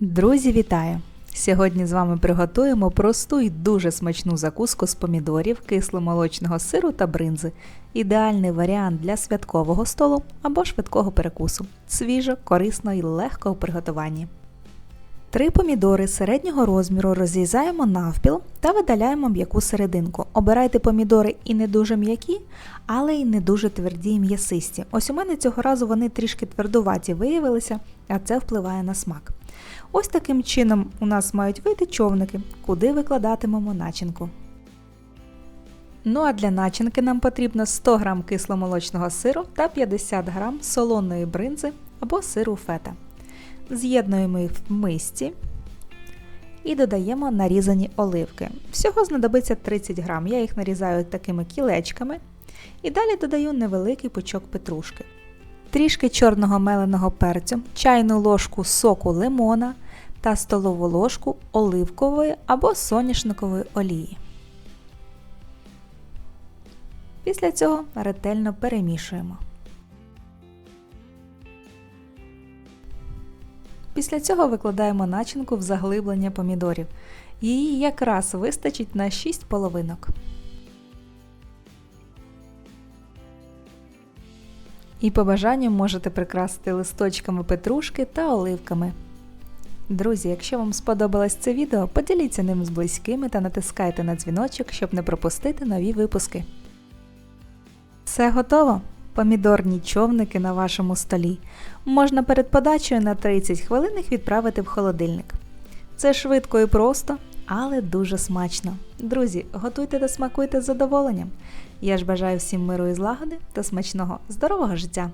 Друзі, вітаю! Сьогодні з вами приготуємо просту і дуже смачну закуску з помідорів, кисломолочного сиру та бринзи. Ідеальний варіант для святкового столу або швидкого перекусу. Свіжо, корисно і легко у приготуванні. Три помідори середнього розміру розрізаємо навпіл та видаляємо м'яку серединку. Обирайте помідори і не дуже м'які, але й не дуже тверді і м'ясисті. Ось у мене цього разу вони трішки твердуваті виявилися, а це впливає на смак. Ось таким чином у нас мають вийти човники, куди викладатимемо начинку. Ну а для начинки нам потрібно 100 г кисломолочного сиру та 50 г солоної бринзи або сиру фета. З'єднуємо їх в мисці і додаємо нарізані оливки. Всього знадобиться 30 г. Я їх нарізаю такими кілечками. І далі додаю невеликий пучок петрушки. Трішки чорного меленого перцю, чайну ложку соку лимона та столову ложку оливкової або соняшникової олії. Після цього ретельно перемішуємо. Після цього викладаємо начинку в заглиблення помідорів. Її якраз вистачить на 6 половинок. І по бажанню можете прикрасити листочками петрушки та оливками. Друзі, якщо вам сподобалось це відео, поділіться ним з близькими та натискайте на дзвіночок, щоб не пропустити нові випуски. Все готово? Помідорні човники на вашому столі. Можна перед подачею на 30 хвилин їх відправити в холодильник. Це швидко і просто, але дуже смачно. Друзі, готуйте та смакуйте з задоволенням. Я ж бажаю всім миру і злагоди та смачного здорового життя!